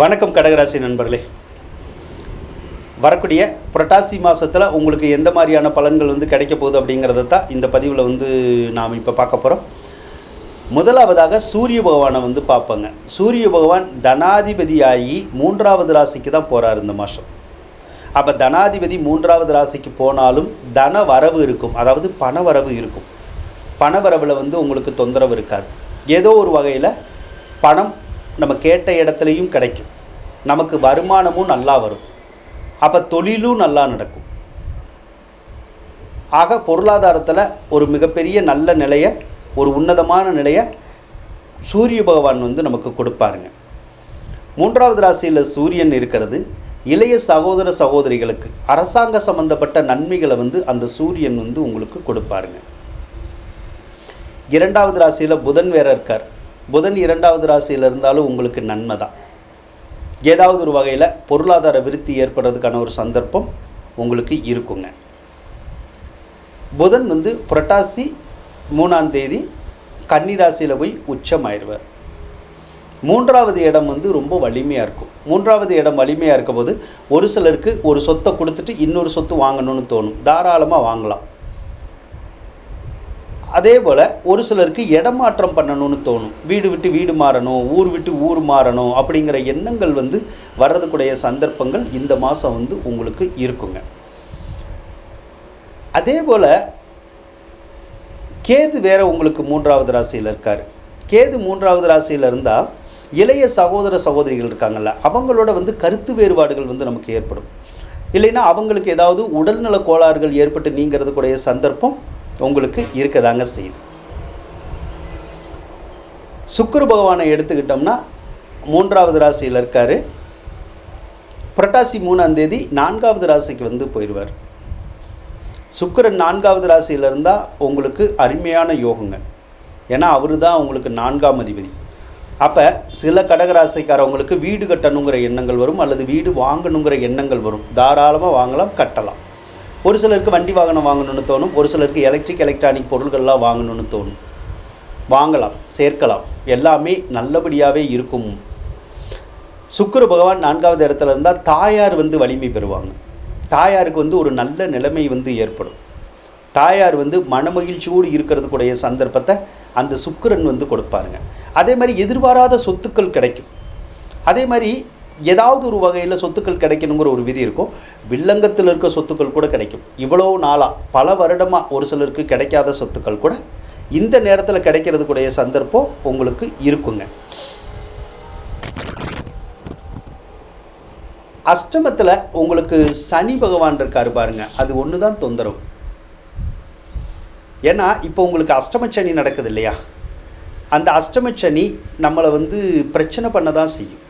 வணக்கம் கடகராசி நண்பர்களே. வரக்கூடிய புரட்டாசி மாதத்தில் உங்களுக்கு எந்த மாதிரியான பலன்கள் வந்து கிடைக்க போகுது அப்படிங்கிறத தான் இந்த பதிவில் வந்து நாம் இப்போ பார்க்க போகிறோம் முதலாவதாக சூரிய பகவானை வந்து பார்ப்போங்க. சூரிய பகவான் தனாதிபதியாகி மூன்றாவது ராசிக்கு தான் போகிறார் இந்த மாதம் அப்போ தனாதிபதி மூன்றாவது ராசிக்கு போனாலும் தன வரவு இருக்கும். அதாவது பண வரவு இருக்கும். பணவரவில் வந்து உங்களுக்கு தொந்தரவு இருக்காது. ஏதோ ஒரு வகையில் பணம் நம்ம கேட்ட இடத்துலையும் கிடைக்கும். நமக்கு வருமானமும் நல்லா வரும். அப்போ தொழிலும் நல்லா நடக்கும். ஆக பொருளாதாரத்தில் ஒரு மிகப்பெரிய நல்ல நிலையை ஒரு உன்னதமான நிலையை சூரிய பகவான் வந்து நமக்கு கொடுப்பாருங்க. மூன்றாவது ராசியில் சூரியன் இருக்கிறது. இளைய சகோதர சகோதரிகளுக்கு அரசாங்க சம்பந்தப்பட்ட நன்மைகளை வந்து அந்த சூரியன் வந்து உங்களுக்கு கொடுப்பாருங்க. இரண்டாவது ராசியில் புதன் வேற இருக்கார். புதன் இரண்டாவது ராசியில் இருந்தாலும் உங்களுக்கு நன்மை தான் ஏதாவது ஒரு வகையில் பொருளாதார விருத்தி ஏற்படுறதுக்கான ஒரு சந்தர்ப்பம் உங்களுக்கு இருக்குங்க. புதன் வந்து புரட்டாசி மூணாம் தேதி கன்னிராசியில் போய் உச்சமாயிருவார். மூன்றாவது இடம் வந்து ரொம்ப வலிமையாக இருக்கும். மூன்றாவது இடம் வலிமையாக இருக்கும் போது ஒரு சிலருக்கு ஒரு சொத்தை கொடுத்துட்டு இன்னொரு சொத்து வாங்கணும்னு தோணும். தாராளமாக வாங்கலாம். அதே போல் ஒரு சிலருக்கு இடமாற்றம் பண்ணணும்னு தோணும். வீடு விட்டு வீடு மாறணும் ஊர் விட்டு ஊர் மாறணும் அப்படிங்கிற எண்ணங்கள் வந்து வர்றதுக்குடைய சந்தர்ப்பங்கள் இந்த மாதம் வந்து உங்களுக்கு இருக்குங்க. அதே போல் கேது வேற உங்களுக்கு மூன்றாவது ராசியில் இருக்கார். கேது மூன்றாவது ராசியில் இருந்தால் இளைய சகோதர சகோதரிகள் இருக்காங்கல்ல அவங்களோட வந்து கருத்து வேறுபாடுகள் வந்து நமக்கு ஏற்படும். இல்லைன்னா அவங்களுக்கு ஏதாவது உடல்நல கோளாறுகள் ஏற்பட்டு நீங்கிறதுக்குடைய சந்தர்ப்பம் உங்களுக்கு இருக்கதாங்க செய்யுது. சுக்கிர பகவானை எடுத்துக்கிட்டோம்னா மூன்றாவது ராசியில் இருக்கார். புரட்டாசி மூணாம் தேதி நான்காவது ராசிக்கு வந்து போயிடுவார். சுக்கரன் நான்காவது ராசியில் இருந்தால் உங்களுக்கு அருமையான யோகங்க ஏன்னா அவர் தான் உங்களுக்கு நான்காம் அதிபதி. அப்போ சில கடகராசிக்காரவங்களுக்கு வீடு கட்டணுங்கிற எண்ணங்கள் வரும் அல்லது வீடு வாங்கணுங்கிற எண்ணங்கள் வரும். தாராளமாக வாங்கலாம் கட்டலாம். ஒரு சிலருக்கு வண்டி வாகனம் வாங்கணும்னு தோணும் ஒரு சிலருக்கு எலக்ட்ரிக் எலக்ட்ரானிக் பொருள்கள்லாம் வாங்கணும்னு தோணும். வாங்கலாம் சேர்க்கலாம். எல்லாமே நல்லபடியாகவே இருக்கும். சுக்கர பகவான் நான்காவது இடத்துல இருந்தால் தாயார் வந்து வலிமை பெறுவாங்க. தாயாருக்கு வந்து ஒரு நல்ல நிலைமை வந்து ஏற்படும். தாயார் வந்து மனமகிழ்ச்சியோடு இருக்கிறதுக்குடைய சந்தர்ப்பத்தை அந்த சுக்கரன் வந்து கொடுப்பாருங்க. அதே மாதிரி எதிர்பாராத சொத்துக்கள் கிடைக்கும். அதே மாதிரி ஏதாவது ஒரு வகையில் சொத்துக்கள் கிடைக்கணுங்கிற ஒரு விதி இருக்கும். வில்லங்கத்தில் இருக்க சொத்துக்கள் கூட கிடைக்கும். இவ்வளோ நாளாக பல வருடமாக ஒரு சிலருக்கு கிடைக்காத சொத்துக்கள் கூட இந்த நேரத்தில் கிடைக்கிறதுக்குடைய சந்தர்ப்பம் உங்களுக்கு இருக்குங்க. அஷ்டமத்தில் உங்களுக்கு சனி பகவான் இருக்காரு பாருங்க. அது ஒன்று தான் தொந்தரவு. ஏன்னா இப்போ உங்களுக்கு அஷ்டம சனி நடக்குது இல்லையா? அந்த அஷ்டம சனி நம்மளை வந்து பிரச்சனை பண்ண தான் செய்யும்.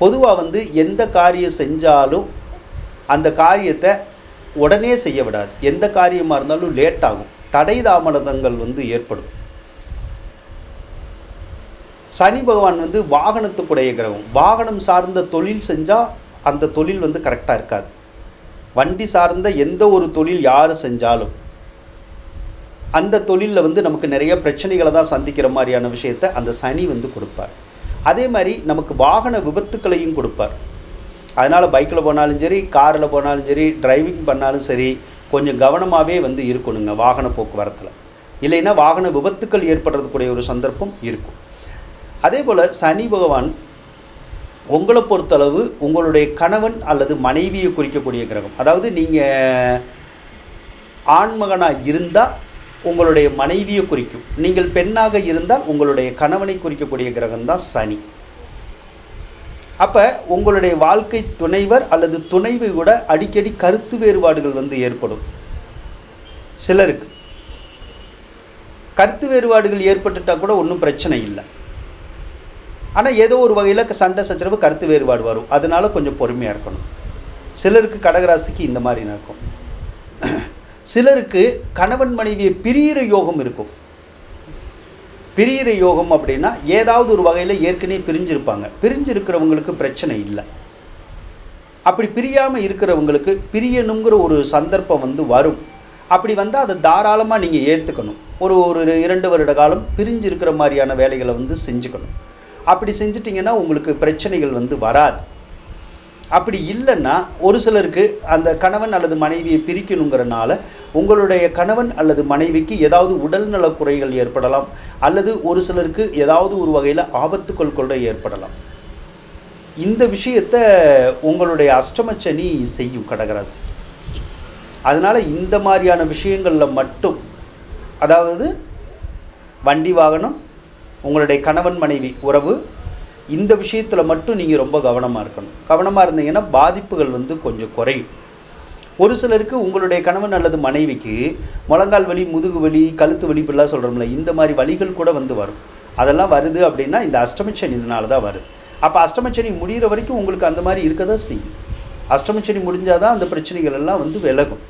பொதுவாக வந்து எந்த காரியம் செஞ்சாலும் அந்த காரியத்தை உடனே செய்ய விடாது. எந்த காரியமாக இருந்தாலும் லேட் ஆகும். தடை தாமதங்கள் வந்து ஏற்படும். சனி பகவான் வந்து வாகனத்துக்குடைய கிரகம் வாகனம் சார்ந்த தொழில் செஞ்சால் அந்த தொழில் வந்து கரெக்டாக இருக்காது. வண்டி சார்ந்த எந்த ஒரு தொழில் யார் செஞ்சாலும் அந்த தொழிலில் வந்து நமக்கு நிறைய பிரச்சனைகளை தான் சந்திக்கிற மாதிரியான விஷயத்தை அந்த சனி வந்து கொடுப்பார். அதே மாதிரி நமக்கு வாகன விபத்துக்களையும் கொடுப்பார். அதனால் பைக்கில் போனாலும் சரி காரில் போனாலும் சரி டிரைவிங் பண்ணாலும் சரி கொஞ்சம் கவனமாகவே வந்து இருக்கணுங்க வாகன போக்குவரத்தில். இல்லைன்னா வாகன விபத்துக்கள் ஏற்படுறதுக்குடைய ஒரு சந்தர்ப்பம் இருக்கும். அதே போல் சனி பகவான் உங்களை பொறுத்தளவு உங்களுடைய கணவன் அல்லது மனைவியை குறிக்கக்கூடிய கிரகம். அதாவது நீங்கள் ஆண்மகனாக இருந்தால் உங்களுடைய மனைவியை குறிக்கும். நீங்கள் பெண்ணாக இருந்தால் உங்களுடைய கணவனை குறிக்கக்கூடிய கிரகம் தான் சனி. அப்போ உங்களுடைய வாழ்க்கை துணைவர் அல்லது துணைவை கூட அடிக்கடி கருத்து வேறுபாடுகள் வந்து ஏற்படும். சிலருக்கு. கருத்து வேறுபாடுகள் ஏற்பட்டுட்டால் கூட ஒன்றும் பிரச்சனை இல்லை. ஆனால் ஏதோ ஒரு வகையில் சண்டை சச்சரவு கருத்து வேறுபாடு வரும். அதனால கொஞ்சம் பொறுமையாக இருக்கணும். சிலருக்கு கடகராசிக்கு இந்த மாதிரி நடக்கும். சிலருக்கு கணவன் மனைவியை பிரியிற யோகம் இருக்கும். பிரியிற யோகம் அப்படின்னா ஏதாவது ஒரு வகையில் ஏற்கனவே பிரிஞ்சிருப்பாங்க. பிரிஞ்சிருக்கிறவங்களுக்கு பிரச்சனை இல்லை. அப்படி பிரியாமல் இருக்கிறவங்களுக்கு பிரியணுங்கிற ஒரு சந்தர்ப்பம் வந்து வரும். அப்படி வந்தால் அதை தாராளமாக நீங்கள் ஏற்றுக்கணும் ஒரு ஒரு இரண்டு வருட காலம் பிரிஞ்சு இருக்கிற மாதிரியான வேலைகளை வந்து செஞ்சுக்கணும். அப்படி செஞ்சிட்டிங்கன்னா உங்களுக்கு பிரச்சனைகள் வந்து வராது. அப்படி இல்லைன்னா ஒரு சிலருக்கு அந்த கணவன் அல்லது மனைவியை பிரிக்கணுங்கிறனால உங்களுடைய கணவன் அல்லது மனைவிக்கு ஏதாவது உடல்நல குறைகள் ஏற்படலாம் அல்லது ஒரு சிலருக்கு ஏதாவது ஒரு வகையில் ஆபத்துக்கள் கூட ஏற்படலாம். இந்த விஷயத்தை உங்களுடைய அஷ்டமச்சனி செய்யும் கடகராசி அதனால் இந்த மாதிரியான விஷயங்களில் மட்டும் அதாவது வண்டி வாகனம் உங்களுடைய கணவன் மனைவி உறவு இந்த விஷயத்தில் மட்டும் நீங்கள் ரொம்ப கவனமாக இருக்கணும். கவனமாக இருந்தீங்கன்னா பாதிப்புகள் வந்து கொஞ்சம் குறையும். ஒரு சிலருக்கு உங்களுடைய கணவன் அல்லது மனைவிக்கு முழங்கால் வலி முதுகு வலி கழுத்து வலி இப்படிலாம் சொல்கிறோம்ல இந்த மாதிரி வலிகள் கூட வந்து வரும். அதெல்லாம் வருது அப்படின்னா இந்த அஷ்டமச்சனி இதனால தான் வருது. அப்போ அஷ்டமச்சனி முடிகிற வரைக்கும் உங்களுக்கு அந்த மாதிரி இருக்க தான் செய்யும். அஷ்டமச்சனி முடிஞ்சால் தான் அந்த பிரச்சனைகள் எல்லாம் வந்து விலகும்.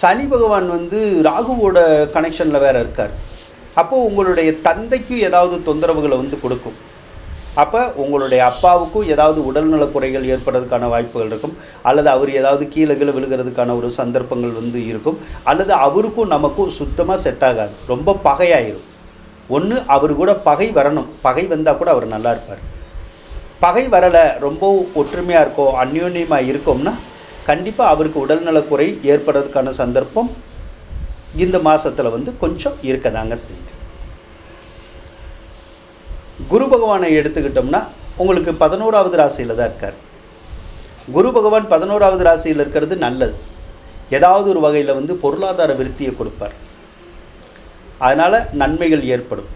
சனி பகவான் வந்து ராகுவோட கனெக்ஷனில் வேறு இருக்கார். அப்போது உங்களுடைய தந்தைக்கு ஏதாவது தொந்தரவுகளை வந்து கொடுக்கும். அப்போ உங்களுடைய அப்பாவுக்கும் ஏதாவது உடல்நலக் குறைகள் ஏற்படுறதுக்கான வாய்ப்புகள் இருக்கும். அல்லது அவர் ஏதாவது கீழே கீழே விழுகிறதுக்கான ஒரு சந்தர்ப்பங்கள் வந்து இருக்கும். அல்லது அவருக்கும் நமக்கும் சுத்தமாக செட் ஆகாது. ரொம்ப பகையாயிரும். ஒன்று அவர் கூட பகை வரணும். பகை வந்தால் கூட அவர் நல்லா இருப்பார். பகை வரலை ரொம்ப ஒற்றுமையாக இருக்கோம் அந்யோன்யமாக இருக்கோம்னா கண்டிப்பாக அவருக்கு உடல்நலக்குறை ஏற்படுறதுக்கான சந்தர்ப்பம் இந்த மாதத்தில் வந்து கொஞ்சம் இருக்கதாங்க செய்யுது. குரு பகவானை எடுத்துக்கிட்டோம்னா உங்களுக்கு பதினோராவது ராசியில் தான் இருக்கார். குரு பகவான் பதினோராவது ராசியில் இருக்கிறது நல்லது. ஏதாவது ஒரு வகையில் வந்து பொருளாதார விருத்தியை கொடுப்பார். அதனால் நன்மைகள் ஏற்படும்.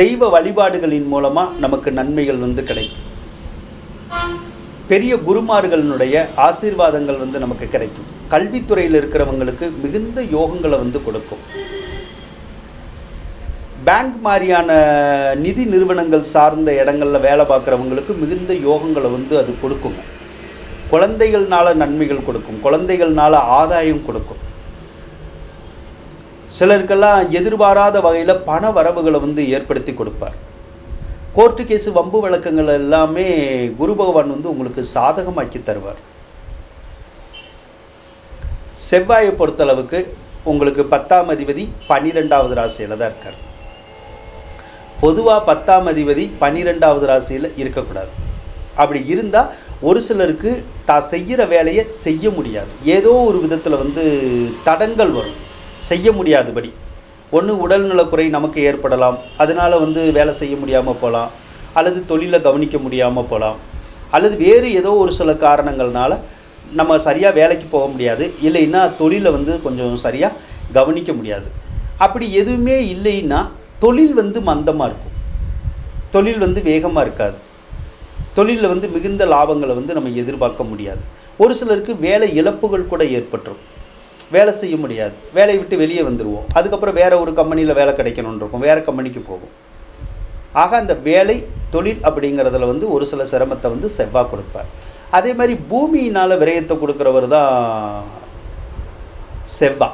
தெய்வ வழிபாடுகளின் மூலமாக நமக்கு நன்மைகள் வந்து கிடைக்கும். பெரிய குருமார்களினுடைய ஆசீர்வாதங்கள் வந்து நமக்கு கிடைக்கும். கல்வித்துறையில் இருக்கிறவங்களுக்கு மிகுந்த யோகங்களை வந்து கொடுக்கும். பேங்க் மாதிரியான நிதி நிறுவனங்கள் சார்ந்த இடங்களில் வேலை பார்க்குறவங்களுக்கு மிகுந்த யோகங்களை வந்து அது கொடுக்குங்க குழந்தைகள்னால நன்மைகள் கொடுக்கும். குழந்தைகள்னால ஆதாயம் கொடுக்கும். சிலருக்கெல்லாம் எதிர்பாராத வகையில் பண வரவுகளை வந்து ஏற்படுத்தி கொடுப்பார். கோர்ட்டு கேஸு வம்பு வழக்கங்கள் எல்லாமே குரு பகவான் வந்து உங்களுக்கு சாதகமாக்கி தருவார். செவ்வாயை பொறுத்தளவுக்கு உங்களுக்கு பத்தாம் அதிபதி பன்னிரெண்டாவது ராசியில் தான் இருக்கார். பொதுவாக பத்தாம் அதிபதி பன்னிரெண்டாவது ராசியில் இருக்கக்கூடாது. அப்படி இருந்தால் ஒரு சிலருக்கு தான் செய்கிற வேலையை செய்ய முடியாது. ஏதோ ஒரு விதத்தில் வந்து தடங்கள் வரும். செய்ய முடியாதபடி. ஒன்று உடல்நலக்குறை நமக்கு ஏற்படலாம். அதனால் வந்து வேலை செய்ய முடியாமல் போகலாம். அல்லது தொழிலை கவனிக்க முடியாமல் போகலாம். அல்லது வேறு ஏதோ ஒரு சில காரணங்கள்னால நம்ம சரியாக வேலைக்கு போக முடியாது. இல்லைன்னா தொழிலை வந்து கொஞ்சம் சரியாக கவனிக்க முடியாது. அப்படி எதுவுமே இல்லைன்னா தொழில் வந்து மந்தமாக இருக்கும். தொழில் வந்து வேகமாக இருக்காது. தொழிலில் வந்து மிகுந்த லாபங்களை வந்து நம்ம எதிர்பார்க்க முடியாது. ஒரு சிலருக்கு வேலை இழப்புகள் கூட ஏற்பட்டுரும். வேலை செய்ய முடியாது. வேலையை விட்டு வெளியே வந்துடுவோம் அதுக்கப்புறம் வேறு ஒரு கம்பெனியில் வேலை கிடைக்கணும்னு இருக்கும். வேறு கம்பெனிக்கு போகும். ஆக அந்த வேலை தொழில் அப்படிங்கிறதுல வந்து ஒரு சில சிரமத்தை வந்து செவ்வாய் கொடுப்பார். அதே மாதிரி பூமியினால் விரயத்தை கொடுக்குறவர் தான் செவ்வா.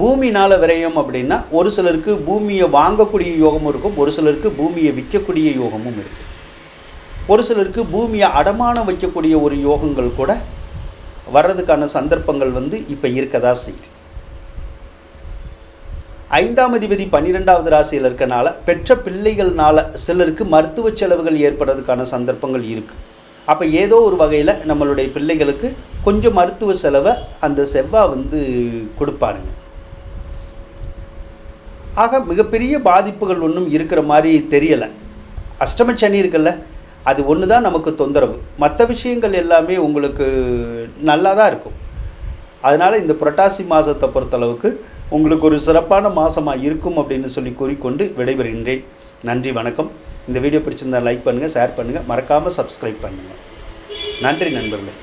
பூமினால் விரயம் அப்படின்னா ஒரு சிலருக்கு பூமியை வாங்கக்கூடிய யோகமும் இருக்கும் ஒரு சிலருக்கு பூமியை விற்கக்கூடிய யோகமும் இருக்கும். ஒரு சிலருக்கு பூமியை அடமானம் வைக்கக்கூடிய ஒரு யோகங்கள் கூட வர்றதுக்கான சந்தர்ப்பங்கள் வந்து இப்போ இருக்கதா செய்யுது. ஐந்தாம் அதிபதி பன்னிரெண்டாவது ராசியில் இருக்கனால பெற்ற பிள்ளைகள்னால சிலருக்கு மருத்துவ செலவுகள் ஏற்படுறதுக்கான சந்தர்ப்பங்கள் இருக்குது அப்போ ஏதோ ஒரு வகையில் நம்மளுடைய பிள்ளைகளுக்கு கொஞ்சம் மருத்துவ செலவை அந்த செவ்வாய் வந்து கொடுப்பாருங்க. ஆக மிகப்பெரிய பாதிப்புகள் ஒன்றும் இருக்கிற மாதிரி தெரியலை. அஷ்டம சனி இருக்குல்ல அது ஒன்று தான் நமக்கு தொந்தரவு. மற்ற விஷயங்கள் எல்லாமே உங்களுக்கு நல்லா தான் இருக்கும். அதனால் இந்த புரட்டாசி மாதத்தை பொறுத்தளவுக்கு உங்களுக்கு ஒரு சிறப்பான மாதமாக இருக்கும் அப்படின்னு சொல்லி கூறிக்கொண்டு விடைபெறுகின்றேன். நன்றி வணக்கம். இந்த வீடியோ பிடிச்சிருந்தா லைக் பண்ணுங்கள் ஷேர் பண்ணுங்கள் மறக்காமல் சப்ஸ்கிரைப் பண்ணுங்கள் நன்றி நண்பர்களே.